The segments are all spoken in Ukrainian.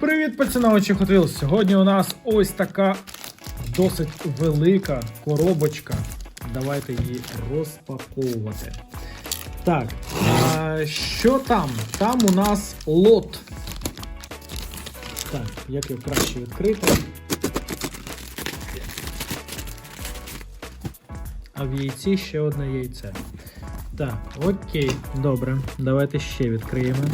Привіт, поціновичі Hot Wheels! Сьогодні у нас ось така досить велика коробочка. Давайте її розпаковувати. Так, а що там? Там у нас лот. Так, як його краще відкрити? А в яйці ще одне яйце. Так, окей, добре. Давайте ще відкриємо.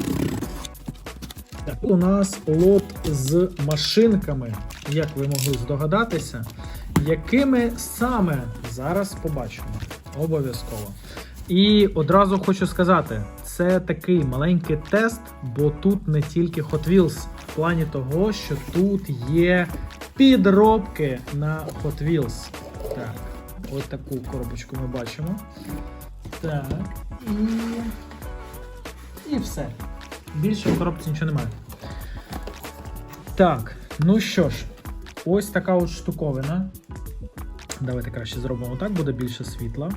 У нас лот з машинками, як ви могли здогадатися, якими саме зараз побачимо. Обов'язково. І одразу хочу сказати, це такий маленький тест, бо тут не тільки Hot Wheels, в плані того, що тут є підробки на Hot Wheels. Так, ось таку коробочку ми бачимо. Так, і. І все. Більше в коробці нічого немає. Так, ну що ж, ось така от штуковина. Давайте краще зробимо так, буде більше світла.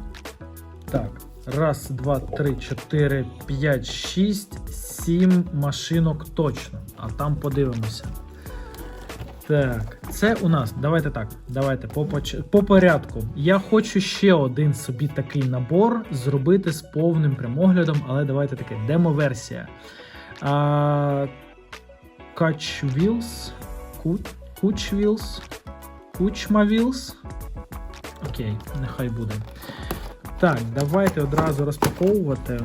Так, раз, два, три, чотири, п'ять, шість, сім машинок точно. А там подивимося. Так, це у нас. Давайте так. Давайте по, по порядку. Я хочу ще один собі такий набор зробити з повним прямоглядом, але давайте таке демо-версія. А, Wheels, Кучма Wheels. Окей, нехай буде. Так, давайте одразу розпаковувати.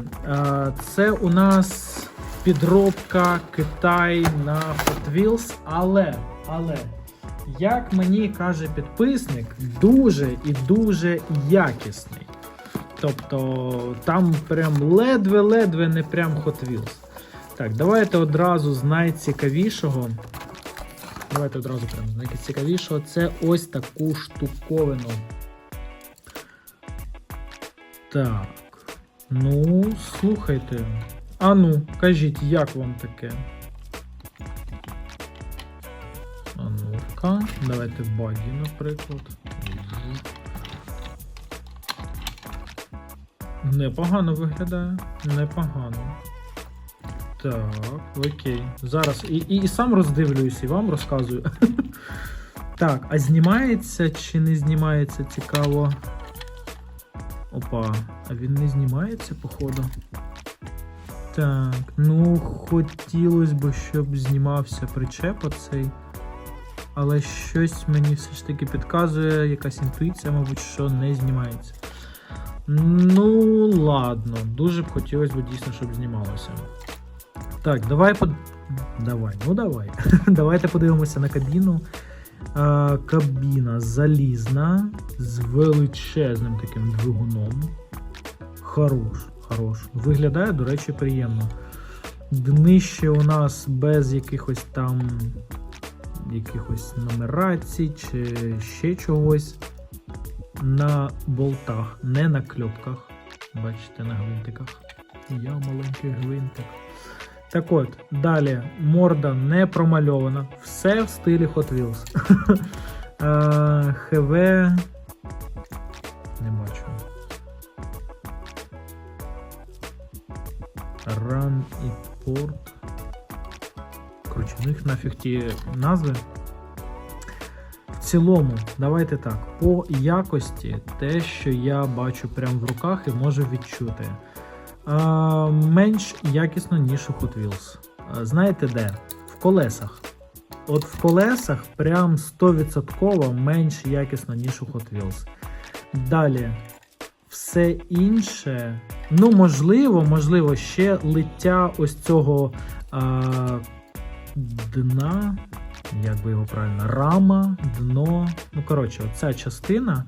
Це у нас підробка Китай на Hot Wheels, але, але, як мені каже підписник, дуже і дуже якісний. Тобто там прям ледве-ледве не прям Hot Wheels. Так, давайте одразу з найцікавішого. Давайте одразу прям з найцікавішого. Це ось таку штуковину. Так. Ну, слухайте. А ну, кажіть, як вам таке? А ну-ка, давайте багі, наприклад. Непогано виглядає. Непогано. Так, окей. Зараз і, і, і сам роздивлююсь, і вам розказую. Так, а знімається чи не знімається цікаво? Опа, а він не знімається, походу. Так, ну хотілося б, щоб знімався причеп оцей. Але щось мені все ж таки підказує, якась інтуїція, мабуть, що не знімається. Ну, ладно, дуже б хотілося б дійсно, щоб знімалося. Так, давай под... Давай, ну давай. Давайте подивимося на кабіну. А, кабіна залізна з величезним таким двигуном. Хорош, хорош. Виглядає, до речі, приємно. Днище у нас без якихось там якихось нумерацій чи ще чогось. На болтах, не на кльопках. Бачите, на гвинтиках. Я маленький гвинтик. Так от, далі морда не промальована. Все в стилі Hot Wheels. Е, ХВ. Не бачу. Run і порт. Коротше, в них нафіг ті назви. В цілому, давайте так. По якості, те, що я бачу прямо в руках і можу відчути. Менш якісно, ніж у Hot Wheels. Знаєте де? В колесах. От в колесах прям 100% менш якісно, ніж у Hot Wheels. Далі, все інше. Ну, можливо, можливо, ще лиття ось цього а, дна. Як би його правильно, рама, дно. Ну, коротше, оця частина,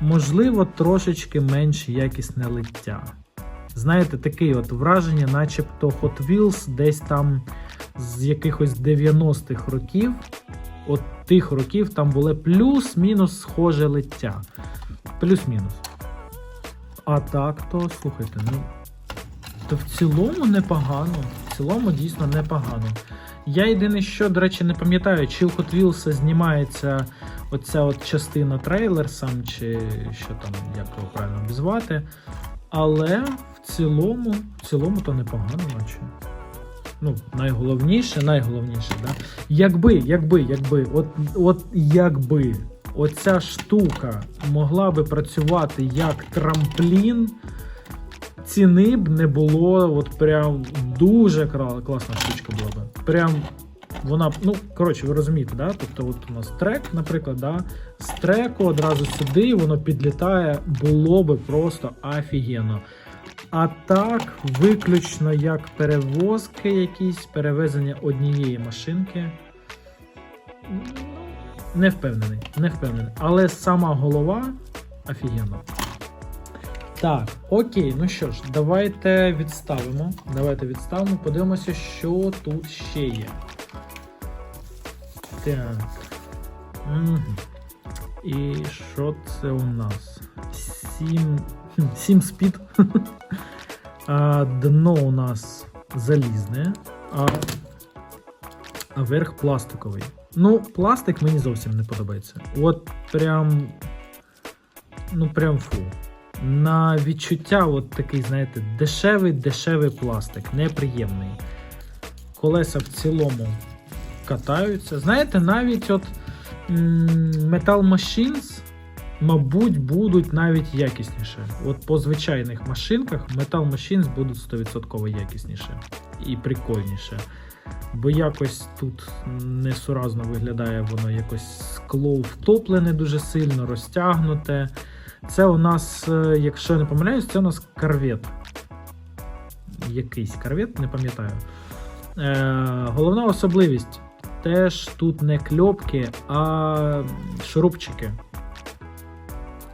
можливо, трошечки менш якісне лиття. Знаєте, таке от враження, начебто Hot Wheels десь там з якихось 90-х років, от тих років там було плюс-мінус схоже лиття. Плюс-мінус. А так, то слухайте, ну. То в цілому непогано. В цілому дійсно непогано. Я єдине, що, до речі, не пам'ятаю, чи у Hot Wheels знімається оця от частина трейлерсом, чи що там, як його правильно обізвати. Але в цілому, в цілому то непогано, наче. ну, найголовніше, найголовніше, да? якби, якби, якби, от, от якби оця штука могла би працювати як трамплін, ціни б не було, от прям дуже класна штучка була би. Прям вона, ну, коротше, ви розумієте, да? Тобто, от у нас трек, наприклад, да? з треку одразу сюди воно підлітає, було би просто офігенно. А так, виключно як перевозки якісь, перевезення однієї машинки. ну, Не впевнений, не впевнений. Але сама голова офігенна. Так, окей, ну що ж, давайте відставимо. Давайте відставимо, подивимося, що тут ще є. Так. Угу. І що це у нас? 7, 7 спід. А, дно у нас залізне, а, а верх пластиковий. Ну, пластик мені зовсім не подобається. От прям. Ну, прям фу. На відчуття, от такий, знаєте, дешевий, дешевий пластик, неприємний. Колеса в цілому катаються. Знаєте, навіть от Metal Machines, мабуть, будуть навіть якісніше. От по звичайних машинках Metal Machines будуть 100% якісніше і прикольніше. Бо якось тут несуразно виглядає воно якось скло втоплене дуже сильно, розтягнуте. Це у нас, е, якщо я не помиляюсь, це у нас корвет. Якийсь корвет, не пам'ятаю. Е, головна особливість теж тут не кльопки, а шурупчики.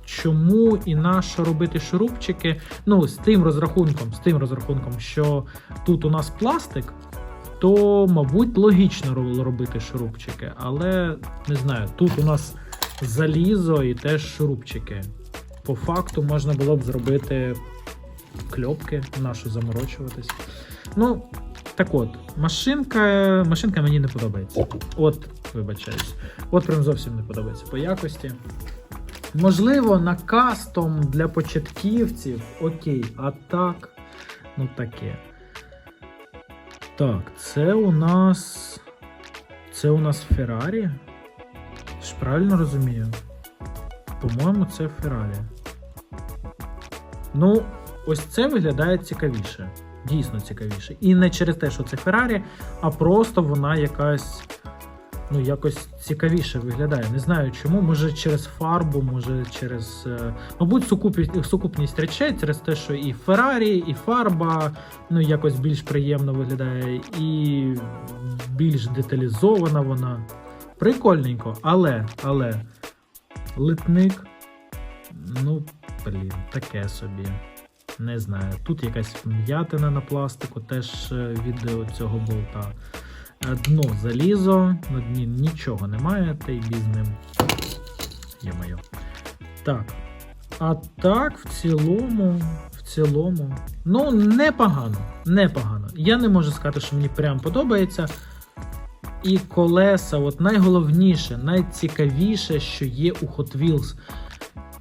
Чому і на що робити шурупчики? Ну, з тим розрахунком, з тим розрахунком, що тут у нас пластик, то, мабуть, логічно ро- робити шурупчики. Але не знаю, тут у нас залізо і теж шурупчики. По факту можна було б зробити кльопки, нашу заморочуватись. Ну, так от, машинка, машинка мені не подобається. От, вибачаюсь. От прям зовсім не подобається по якості. Можливо, на кастом для початківців окей, а так, ну таке. Так, це у нас. Це у нас Феррарі. Ж правильно розумію? По-моєму, це Феррарі. Ну, ось це виглядає цікавіше. Дійсно цікавіше. І не через те, що це Феррарі, а просто вона якась. Ну, якось цікавіше виглядає. Не знаю чому. Може через фарбу, може через. е, Мабуть, сукупність, сукупність речей через те, що і Феррарі, і фарба ну, якось більш приємно виглядає, і більш деталізована вона. Прикольненько, але, але литник, ну, блін, таке собі. Не знаю. Тут якась м'ятина на пластику, теж е, від цього болта. Е, Дно залізо, на дні нічого немає, та й біз ним. Є-моє. Так. А так, в цілому, в цілому. Ну, непогано. Непогано. Я не можу сказати, що мені прям подобається. І колеса, от найголовніше, найцікавіше, що є у Hot Wheels.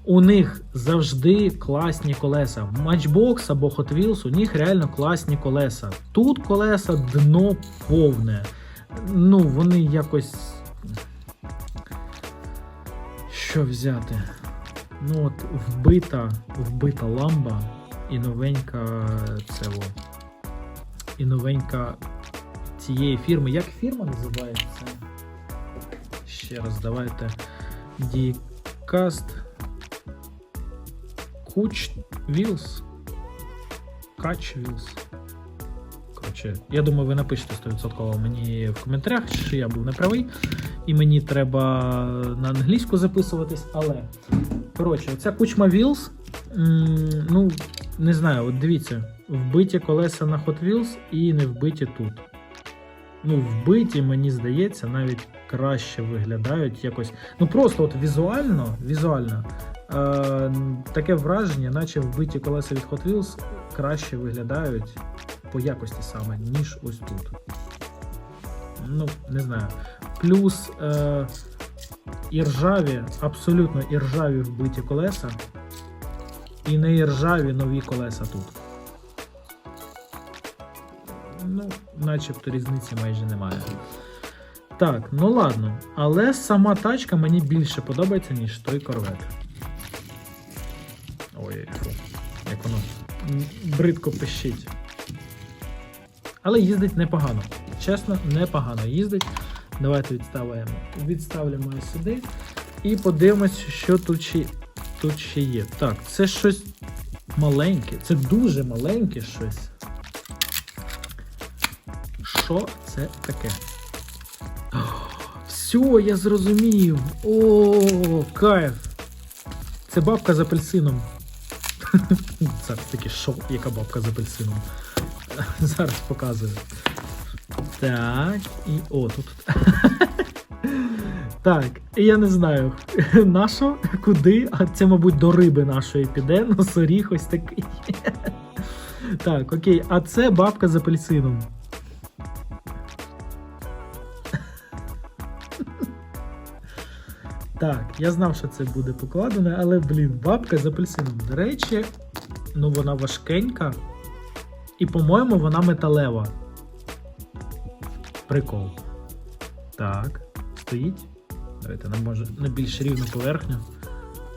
У них завжди класні колеса. Matchbox або Hot Wheels, у них реально класні колеса. Тут колеса дно повне. Ну, вони якось. Що взяти? Ну, от вбита, вбита ламба і новенька це о, І новенька цієї фірми. Як фірма називається? Ще раз давайте. Dcast Куч Wheels. Кач Wheels. Коротше, я думаю, ви напишете 100% мені в коментарях, що я був неправий, і мені треба на англійську записуватись, але. Коротше, ця кучма Wheels, ну, не знаю, от дивіться, вбиті колеса на Hot Wheels і не вбиті тут. Ну, вбиті, мені здається, навіть краще виглядають якось. Ну просто от візуально, візуально таке враження, наче вбиті колеса від Hot Wheels краще виглядають по якості саме, ніж ось тут. Ну, не знаю. Плюс е, іржаві, абсолютно іржаві вбиті колеса. І не іржаві нові колеса тут. Ну, начебто різниці майже немає. Так, ну ладно. Але сама тачка мені більше подобається, ніж той корвет. Ой, фу. Як воно бридко пищить. Але їздить непогано. Чесно, непогано їздить. Давайте відставляємо. Відставляємо сюди. І подивимось, що тут ще, тут ще є. Так, це щось маленьке. Це дуже маленьке щось. Що це таке? Все, я зрозумів. О, кайф. Це бабка з апельсином. Зараз таки що, яка бабка з апельсином. Зараз показую. Так, і о, тут. Так, і я не знаю, на що, куди, а це, мабуть, до риби нашої піде, носоріг ось такий. Так, окей, а це бабка з апельсином. Так, я знав, що це буде покладене, але, блін, бабка з апельсином. До речі, ну вона важкенька. І, по-моєму, вона металева. Прикол. Так, стоїть. Давайте нам може на більш рівну поверхню.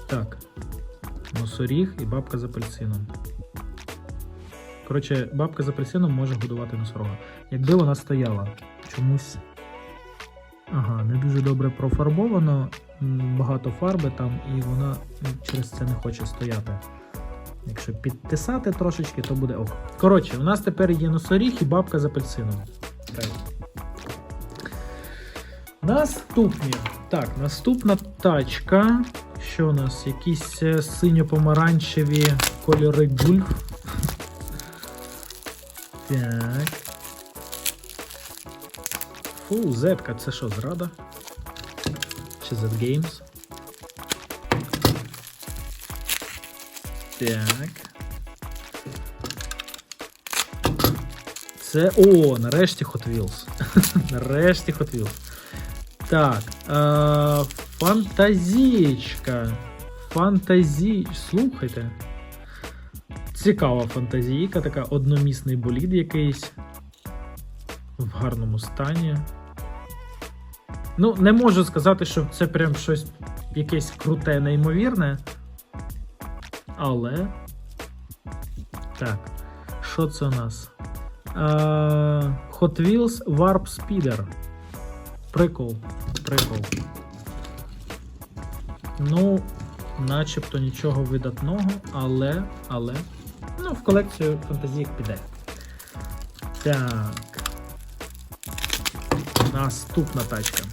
Так. Носоріг і бабка з апельсином. Коротше, бабка з апельсином може годувати носорога. Якби вона стояла чомусь. Ага, не дуже добре профарбовано, багато фарби там, і вона через це не хоче стояти. Якщо підтисати трошечки, то буде ок. Коротше, у нас тепер є носоріг і бабка з апельсином. Наступні. Так, наступна тачка. Що у нас? Якісь е, синьо-помаранчеві кольори гульф. Так. Фу, зетка, це що, зрада? Чи Z Games? Так. Це. О, нарешті Hot Wheels. нарешті Hot Wheels. Так. Е, фантазієчка. Фантазі. Слухайте. Цікава фантазійка, така одномісний болід якийсь. В гарному стані. Ну, не можу сказати, що це прям щось якесь круте, неймовірне. Але. Так. Що це у нас? Е, Hot Wheels Warp Speeder. Прикол. Прикол. Ну, начебто нічого видатного, але. але. Ну, в колекцію фантазійок піде. Так. Наступна тачка.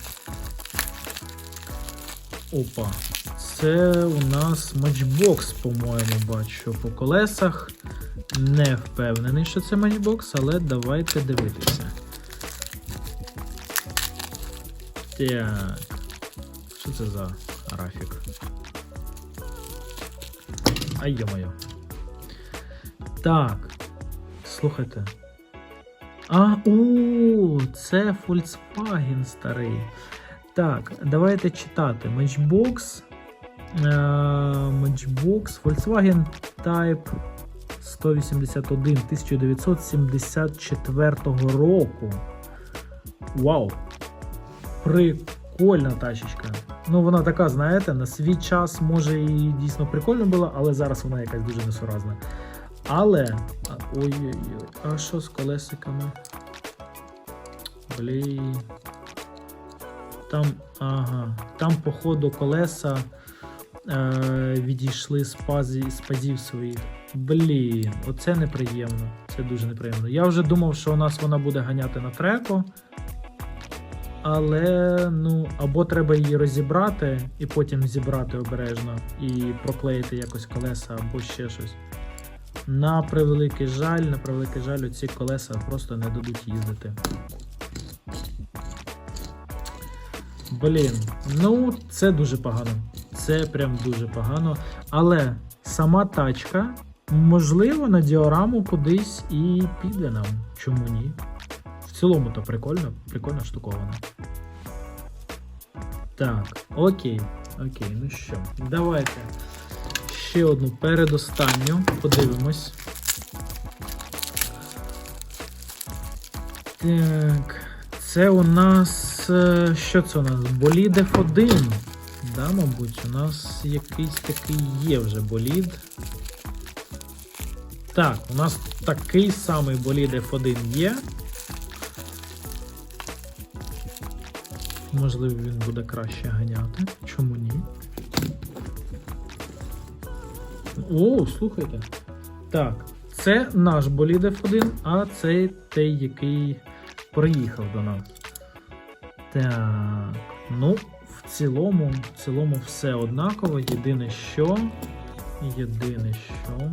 Опа. Це у нас матчбокс, по-моєму, бачу по колесах. Не впевнений, що це матчбокс, але давайте дивитися. Так. Що це за графік? Ай, йо-моє. Так. Слухайте. А, о, це Volkswagen старий. Так, давайте читати. Matchbox. Е, Matchbox Volkswagen Type 181 1974 року. Вау! Прикольна тачечка. Ну, вона така, знаєте, на свій час може і дійсно прикольно була, але зараз вона якась дуже несуразна. Але. Ой-ой-ой, а що з колесиками? Блін. Там, ага, там, походу, колеса е, відійшли з, пазі, з пазів своїх. Блін, оце неприємно. Це дуже неприємно. Я вже думав, що у нас вона буде ганяти на треку. Але ну, або треба її розібрати і потім зібрати обережно і проклеїти якось колеса, або ще щось. На превеликий жаль, на превеликий жаль, ці колеса просто не дадуть їздити. Блін, ну це дуже погано. Це прям дуже погано. Але сама тачка, можливо, на діораму кудись і піде нам. Чому ні? В цілому то прикольно, прикольно штукована. Так, окей. Окей, ну що, давайте ще одну передостанню. Подивимось. Так, це у нас. е, Що це у нас? Болід F1. Да, мабуть, у нас якийсь такий є вже болід. Так, у нас такий самий болід F1 є. Можливо, він буде краще ганяти. Чому ні? О, слухайте. Так, це наш болід F1, а це той, який приїхав до нас. Так. Ну, в цілому, в цілому все однаково. Єдине що. Єдине що.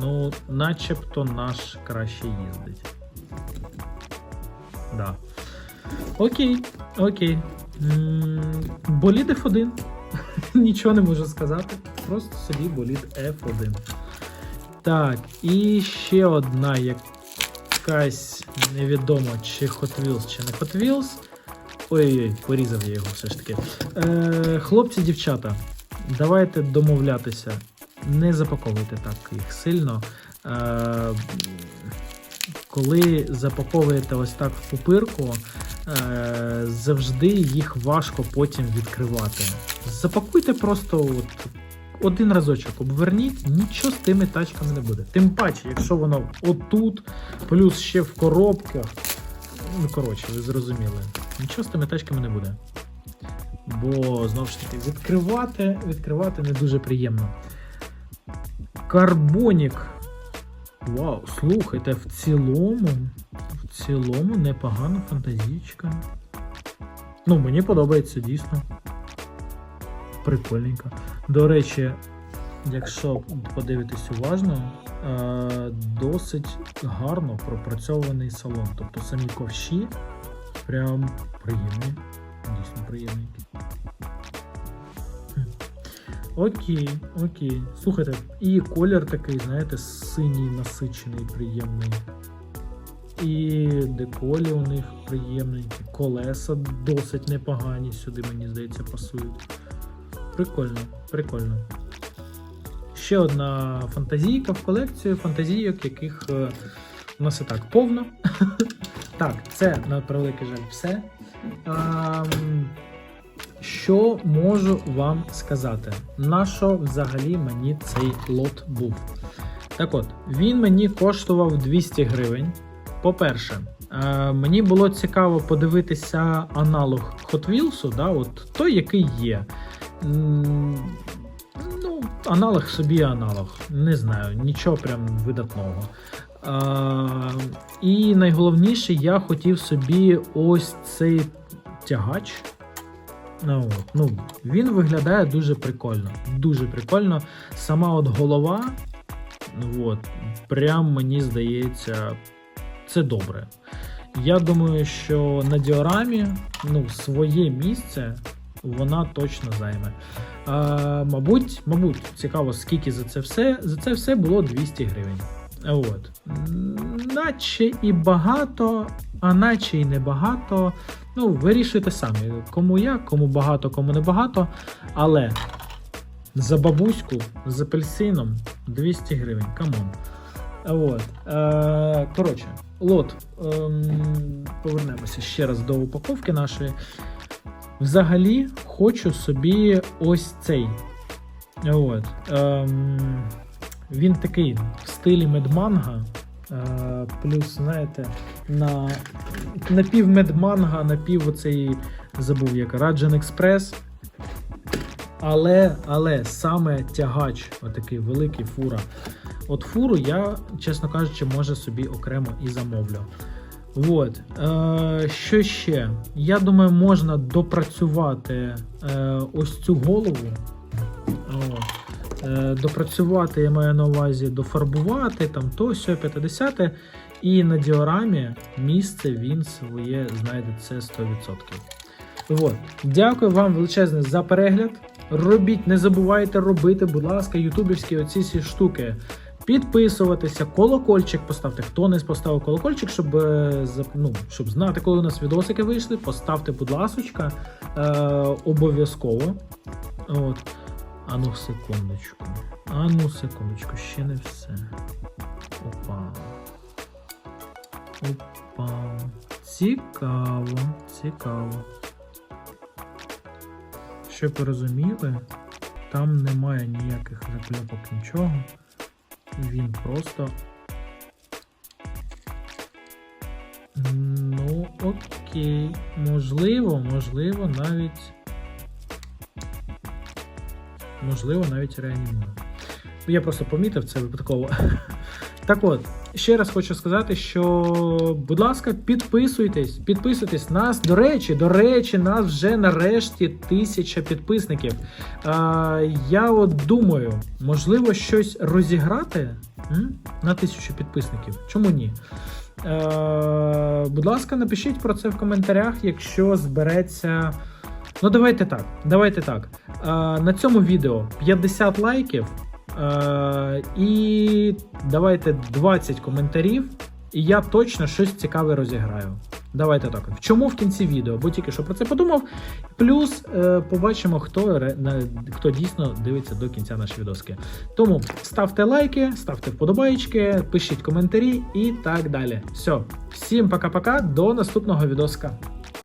Ну, начебто наш краще їздить. Да. Окей, окей. Болід F1. Нічого не можу сказати. Просто собі болід F1. Так, і ще одна якась невідомо, чи Hot Wheels, чи не Hot Wheels. Ой-ой, порізав я його все ж таки. Е, хлопці, дівчата, давайте домовлятися. Не запаковуйте так їх сильно. Е, коли запаковуєте ось так в пупирку, е, завжди їх важко потім відкривати. Запакуйте просто от один разочок, обверніть, нічого з тими тачками не буде. Тим паче, якщо воно отут, плюс ще в коробках. Ну, коротше, ви зрозуміли. Нічого з тими тачками не буде. Бо, знову ж таки, відкривати, відкривати не дуже приємно. Карбонік. Вау, слухайте, в цілому, в цілому непогана фантазійка. Ну, мені подобається дійсно. Прикольненько. До речі, якщо подивитись уважно, е, досить гарно пропрацьований салон. Тобто самі ковші прям приємні. Дійсно приємні. Окей, окей. Слухайте, і колір такий, знаєте, синій, насичений, приємний. І деколі у них приємненькі. Колеса досить непогані сюди, мені здається, пасують. Прикольно, прикольно. Ще одна фантазійка в колекцію, фантазійок, яких е, у нас і так повно. так, це на превеликий жаль все. А, що можу вам сказати? На що взагалі мені цей лот був? Так от, він мені коштував 200 гривень. По-перше, е, мені було цікаво подивитися аналог Hot Wheels, да, от той, який є. Ну, аналог собі аналог. Не знаю, нічого прям видатного. А, і найголовніше, я хотів собі ось цей тягач. Ну, ну, він виглядає дуже прикольно. Дуже прикольно. Сама от голова, от, прям мені здається, це добре. Я думаю, що на діорамі ну, своє місце вона точно займе. А, мабуть, мабуть, цікаво, скільки за це все. За це все було 200 гривень. От. Наче і багато, а наче і небагато. Ну, вирішуйте самі, кому як, кому багато, кому не багато. Але за бабуську з апельсином 200 гривень. Камон. От. Е, коротше, лот. Ем, повернемося ще раз до упаковки нашої. Взагалі, хочу собі ось цей. От. Ем, він такий в стилі медманга. Е, плюс, знаєте, на напів медманга, напів оцей забув як Раджен Експрес. Але, але саме тягач, отакий великий фура. От фуру я, чесно кажучи, може собі окремо і замовлю. От. Е, що ще? Я думаю, можна допрацювати е, ось цю голову. О, е, допрацювати, я маю на увазі дофарбувати, там то, сьо, 50 І на діорамі місце він своє знайде це 100%. От. Дякую вам величезне за перегляд. Робіть, не забувайте робити, будь ласка, ютубівські оці всі штуки. Підписуватися, колокольчик поставте. Хто не поставив колокольчик, щоб, е, ну, щоб знати, коли у нас відосики вийшли, поставте, будь ласочка, е, обов'язково. От. Ану, секундочку. Ану, секундочку, ще не все. Опа. Опа. Цікаво, цікаво. Щоб розуміли, там немає ніяких закльопок, нічого. Він просто. Ну, окей. Можливо, можливо, навіть. Можливо, навіть реанімує. Я просто помітив це випадково. Так от, ще раз хочу сказати, що, будь ласка, підписуйтесь, підписуйтесь нас. До речі, до речі, нас вже нарешті тисяча підписників. А, я от думаю, можливо, щось розіграти м? на тисячу підписників. Чому ні? Е, будь ласка, напишіть про це в коментарях, якщо збереться. Ну, давайте так. Давайте так. Е, на цьому відео 50 лайків. Е, і давайте 20 коментарів, і я точно щось цікаве розіграю. Давайте так. В Чому в кінці відео? Бо тільки що про це подумав. Плюс е, побачимо, хто, хто дійсно дивиться до кінця наші відоски. Тому ставте лайки, ставте вподобайки, пишіть коментарі і так далі. Все, всім пока-пока, до наступного відоска.